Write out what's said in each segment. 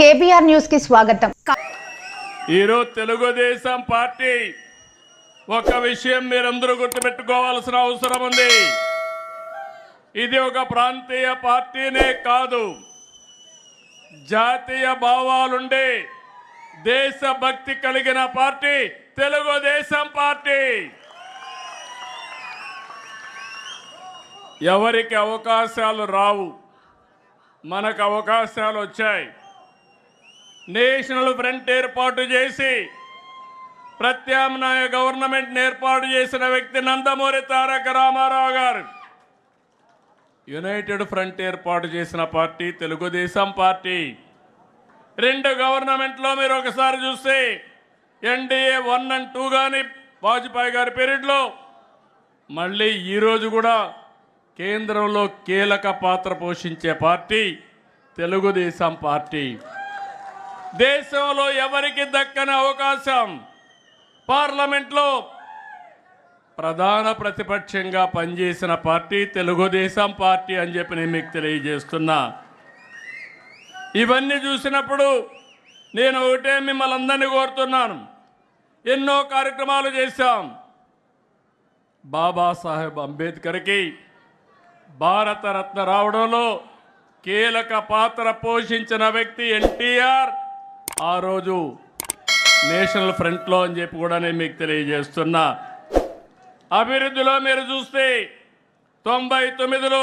KBR న్యూస్కి స్వాగతం. ఈరోజు తెలుగుదేశం పార్టీ ఒక విషయం మీరందరూ గుర్తుపెట్టుకోవాల్సిన అవసరం ఉంది. ఇది ఒక ప్రాంతీయ పార్టీనే కాదు. జాతీయ భావాలుండే దేశభక్తి కలిగిన పార్టీ తెలుగుదేశం పార్టీ. ఎవరికి అవకాశాలు రావు మనకు అవకాశాలు వచ్చాయి. నేషనల్ ఫ్రంట్ ఏర్పాటు చేసి ప్రత్యామ్నాయ గవర్నమెంట్ ఏర్పాటు చేసిన వ్యక్తి నందమూరి తారక రామారావు గారు. యునైటెడ్ ఫ్రంట్ ఏర్పాటు చేసిన పార్టీ తెలుగుదేశం పార్టీ. రెండు గవర్నమెంట్లో మీరు ఒకసారి చూస్తే ఎన్డీఏ వన్ అండ్ టూ కానీ వాజ్పేయి గారి పీరియడ్లో మళ్ళీ ఈరోజు కూడా కేంద్రంలో కీలక పాత్ర పోషించే పార్టీ తెలుగుదేశం పార్టీ. దేశంలో ఎవరికి దక్కని అవకాశం? పార్లమెంట్లో ప్రధాన ప్రతిపక్షంగా పనిచేసిన పార్టీ తెలుగుదేశం పార్టీ అని చెప్పి నేను మీకు తెలియజేస్తున్నా. ఇవన్నీ చూసినప్పుడు నేను ఒకటే మిమ్మల్ని అందరినీ కోరుతున్నాను. ఎన్నో కార్యక్రమాలు చేశాం. బాబాసాహెబ్ అంబేద్కర్కి భారతరత్న రావడంలో కీలక పాత్ర పోషించిన వ్యక్తి ఎన్టీఆర్. ఆ రోజు నేషనల్ ఫ్రంట్లో అని చెప్పి కూడా నేను మీకు తెలియజేస్తున్నా. అభివృద్ధిలో మీరు చూస్తే తొంభై తొమ్మిదిలో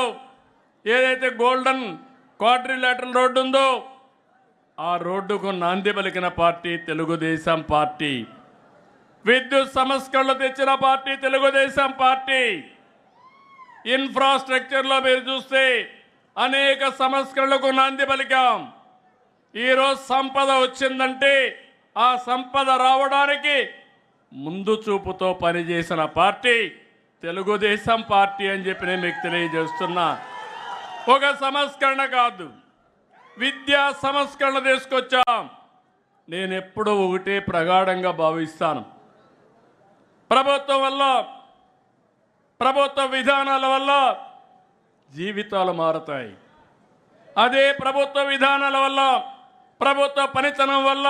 ఏదైతే గోల్డెన్ క్వాడ్రిలేటరల్ రోడ్డు ఉందో ఆ రోడ్డుకు నాంది పలికిన పార్టీ తెలుగుదేశం పార్టీ. విద్యుత్ సంస్కరణలు తెచ్చిన పార్టీ తెలుగుదేశం పార్టీ. ఇన్ఫ్రాస్ట్రక్చర్లో మీరు చూస్తే అనేక సంస్కరణలకు నాంది పలికాం. ఈరోజు సంపద వచ్చిందంటే ఆ సంపద రావడానికి ముందు చూపుతో పనిచేసిన పార్టీ తెలుగుదేశం పార్టీ అని చెప్పి నేను మీకు తెలియజేస్తున్నా. ఒక సంస్కరణ కాదు విద్యా సంస్కరణ తీసుకొచ్చాం. నేను ఎప్పుడూ ఒకటే ప్రగాఢంగా భావిస్తాను. ప్రభుత్వం వల్ల ప్రభుత్వ విధానాల వల్ల జీవితాలు మారతాయి. అదే ప్రభుత్వ విధానాల వల్ల ప్రభుత్వ పనితనం వల్ల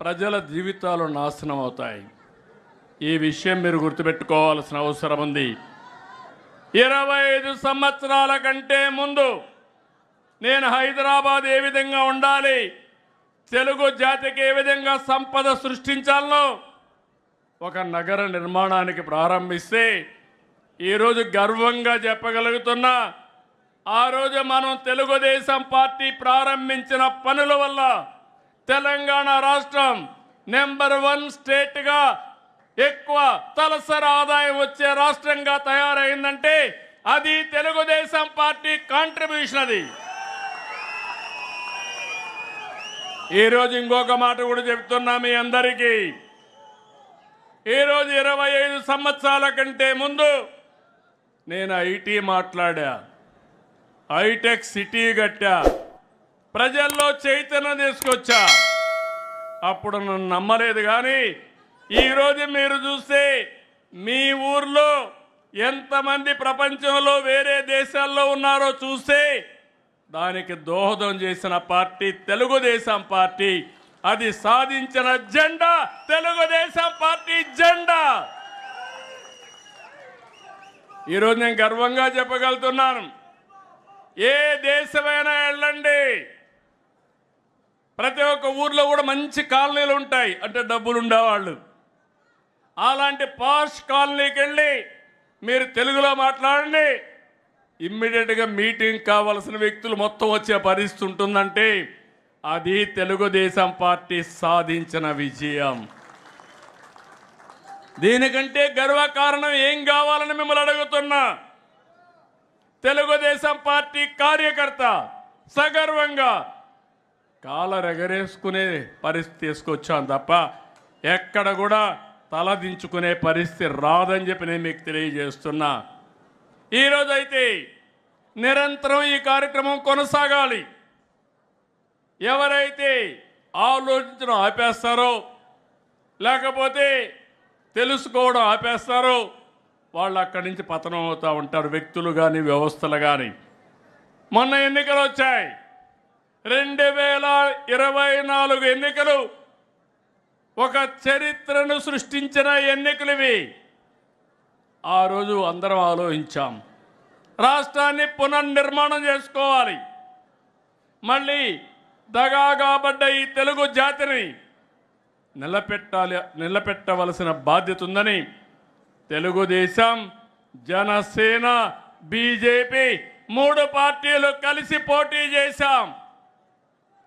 ప్రజల జీవితాలు నాశనం అవుతాయి. ఈ విషయం మీరు గుర్తుపెట్టుకోవాల్సిన అవసరం ఉంది. ఇరవై ఐదు సంవత్సరాల కంటే ముందు నేను హైదరాబాద్ ఏ విధంగా ఉండాలి తెలుగు జాతికి ఏ విధంగా సంపద సృష్టించాలనో ఒక నగర నిర్మాణానికి ప్రారంభిస్తే ఈరోజు గర్వంగా చెప్పగలుగుతున్నా ఆ రోజు మనం తెలుగుదేశం పార్టీ ప్రారంభించిన పనుల వల్ల తెలంగాణ రాష్ట్రం నెంబర్ వన్ స్టేట్గా ఎక్కువ తలసరి ఆదాయం వచ్చే రాష్ట్రంగా తయారైందంటే అది తెలుగుదేశం పార్టీ కాంట్రిబ్యూషన్ అది. ఈరోజు ఇంకొక మాట కూడా చెప్తున్నా మీ అందరికీ. ఈరోజు ఇరవై ఐదు సంవత్సరాల కంటే ముందు నేను ఐటీ మాట్లాడా. హైటెక్ సిటీ కట్టా ప్రజల్లో చైతన్యం తీసుకొచ్చా. అప్పుడు నన్ను నమ్మలేదు కానీ ఈరోజు మీరు చూస్తే మీ ఊర్లో ఎంతమంది ప్రపంచంలో వేరే దేశాల్లో ఉన్నారో చూస్తే దానికి దోహదం చేసిన పార్టీ తెలుగుదేశం పార్టీ. అది సాధించిన జెండా తెలుగుదేశం పార్టీ జెండా. ఈరోజు నేను గర్వంగా చెప్పగలుగుతున్నాను. ఏ దేశమైనా వెళ్ళండి. ప్రతి ఒక్క ఊర్లో కూడా మంచి కాలనీలు ఉంటాయి. అంటే డబ్బులు ఉండేవాళ్ళు. అలాంటి పాష్ కాలనీకి వెళ్ళి మీరు తెలుగులో మాట్లాడండి. ఇమ్మీడియట్గా మీటింగ్ కావాల్సిన వ్యక్తులు మొత్తం వచ్చే పరిస్థితి ఉంటుందంటే అది తెలుగుదేశం పార్టీ సాధించిన విజయం. దీనికంటే గర్వకారణం ఏం కావాలని మిమ్మల్ని అడుగుతున్నా. తెలుగుదేశం పార్టీ కార్యకర్త సగర్వంగా కాలరెగరేసుకునే పరిస్థితి తీసుకొచ్చాం తప్ప ఎక్కడ కూడా తలదించుకునే పరిస్థితి రాదని చెప్పి నేను మీకు తెలియజేస్తున్నా. ఈరోజైతే నిరంతరం ఈ కార్యక్రమం కొనసాగాలి. ఎవరైతే ఆలోచించడం ఆపేస్తారో లేకపోతే తెలుసుకోవడం ఆపేస్తారో వాళ్ళు అక్కడి నుంచి పతనం అవుతూ ఉంటారు. వ్యక్తులు కానీ వ్యవస్థలు కానీ మొన్న ఎన్నికలు వచ్చాయి. రెండు వేల ఇరవై నాలుగు ఎన్నికలు. ఒక చరిత్రను సృష్టించిన ఎన్నికలు ఇవి. ఆ రోజు అందరం ఆలోచించాం. రాష్ట్రాన్ని పునర్నిర్మాణం చేసుకోవాలి. మళ్ళీ దగాగాబడ్డ ఈ తెలుగు జాతిని నిలబెట్టాలి నిలబెట్టవలసిన బాధ్యత ఉందని తెలుగుదేశం జనసేన బీజేపీ మూడు పార్టీలు కలిసి పోటీ చేశాం.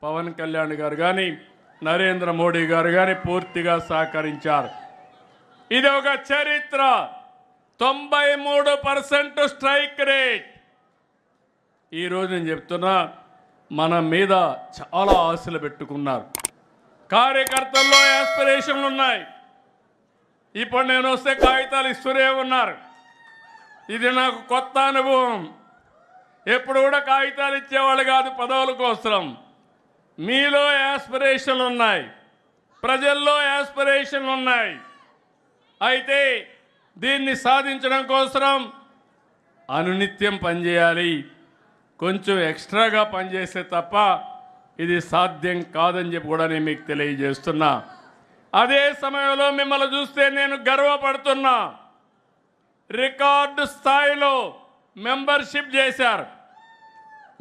పవన్ కళ్యాణ్ గారు కానీ నరేంద్ర మోడీ గారు కానీ పూర్తిగా సహకరించారు. ఇది ఒక చరిత్ర. తొంభై మూడు పర్సెంట్ స్ట్రైక్ రేట్. ఈరోజు నేను చెప్తున్నా మన మీద చాలా ఆశలు పెట్టుకున్నారు. కార్యకర్తల్లో యాస్పిరేషన్లు ఉన్నాయి. ఇప్పుడు నేను వస్తే కాగితాలు ఇస్తూనే ఉన్నారు. ఇది నాకు కొత్త అనుభవం. ఎప్పుడు కూడా కాగితాలు ఇచ్చేవాళ్ళు కాదు పదవుల కోసం. మీలో యాస్పిరేషన్లు ఉన్నాయి. ప్రజల్లో యాస్పిరేషన్లు ఉన్నాయి. అయితే దీన్ని సాధించడం కోసం అనునిత్యం పనిచేయాలి. కొంచెం ఎక్స్ట్రాగా పనిచేస్తే తప్ప ఇది సాధ్యం కాదని చెప్పి కూడా నేను మీకు తెలియజేస్తున్నా. అదే సమయంలో మిమ్మల్ని చూస్తే నేను గర్వపడుతున్నా. రికార్డు స్థాయిలో మెంబర్షిప్ చేశారు.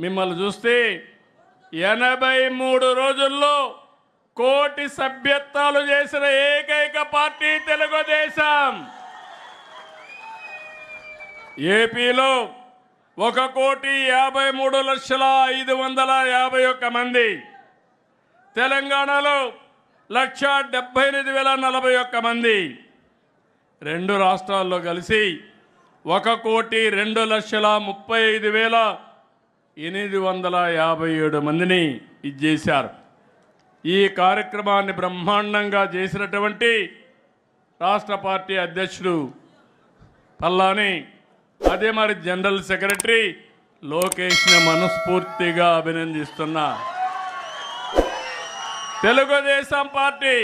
మిమ్మల్ని చూస్తే ఎనభై మూడు రోజుల్లో కోటి సభ్యత్వాలు చేసిన ఏకైక పార్టీ తెలుగుదేశం. ఏపీలో ఒక కోటి యాభై మూడు లక్షల ఐదు వందల యాభై ఒక్క మంది. తెలంగాణలో లక్ష డెబ్బై ఎనిమిది వేల నలభై ఒక్క మంది. రెండు రాష్ట్రాల్లో కలిసి ఒక కోటి రెండు లక్షల ముప్పై ఐదు వేల ఎనిమిది వందల యాభై ఏడు మందిని ఇచ్చేశారు ఈ కార్యక్రమాన్ని బ్రహ్మాండంగా చేసినటువంటి రాష్ట్ర పార్టీ అధ్యక్షుడు పల్లాని అదే మరి జనరల్ సెక్రటరీ లోకేష్ని మనస్ఫూర్తిగా అభినందిస్తున్నా. తెలుగుదేశం పార్టీ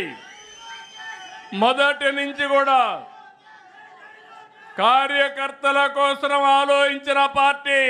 మొదటి నుంచి కూడా కార్యకర్తల కోసం ఆలోచించిన పార్టీ.